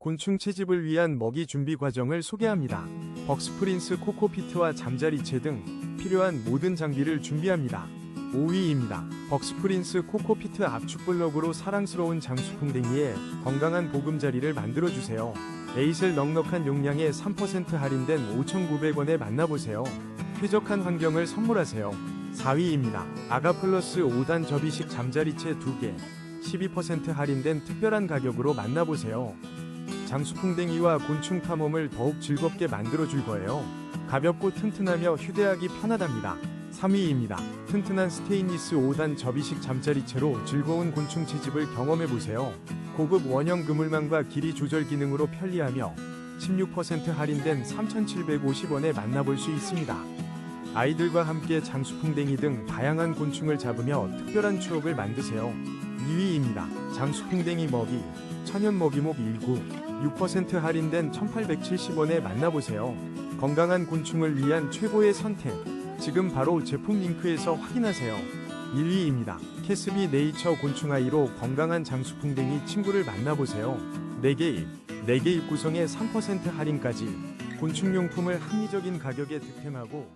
곤충 채집을 위한 먹이 준비 과정을 소개합니다. 벅스프린스 코코피트와 잠자리채 등 필요한 모든 장비를 준비합니다. 5위입니다. 벅스프린스 코코피트 압축 블럭으로 사랑스러운 장수풍뎅이에 건강한 보금자리를 만들어주세요. 에잇을 넉넉한 용량에 3% 할인된 5,900원에 만나보세요. 쾌적한 환경을 선물하세요. 4위입니다. 아가플러스 5단 접이식 잠자리채 2개 12% 할인된 특별한 가격으로 만나보세요. 장수풍뎅이와 곤충 탐험을 더욱 즐겁게 만들어줄 거예요. 가볍고 튼튼하며 휴대하기 편하답니다. 3위입니다. 튼튼한 스테인리스 5단 접이식 잠자리채로 즐거운 곤충 채집을 경험해보세요. 고급 원형 그물망과 길이 조절 기능으로 편리하며 16% 할인된 3,750원에 만나볼 수 있습니다. 아이들과 함께 장수풍뎅이 등 다양한 곤충을 잡으며 특별한 추억을 만드세요. 2위입니다. 장수풍뎅이 먹이 천연 먹이목 19 6% 할인된 1870원에 만나보세요. 건강한 곤충을 위한 최고의 선택. 지금 바로 제품 링크에서 확인하세요. 1위입니다. 캐스비 네이처 곤충아이로 건강한 장수풍뎅이 친구를 만나보세요. 4개 입, 4개 입 구성에 3% 할인까지 곤충용품을 합리적인 가격에 득템하고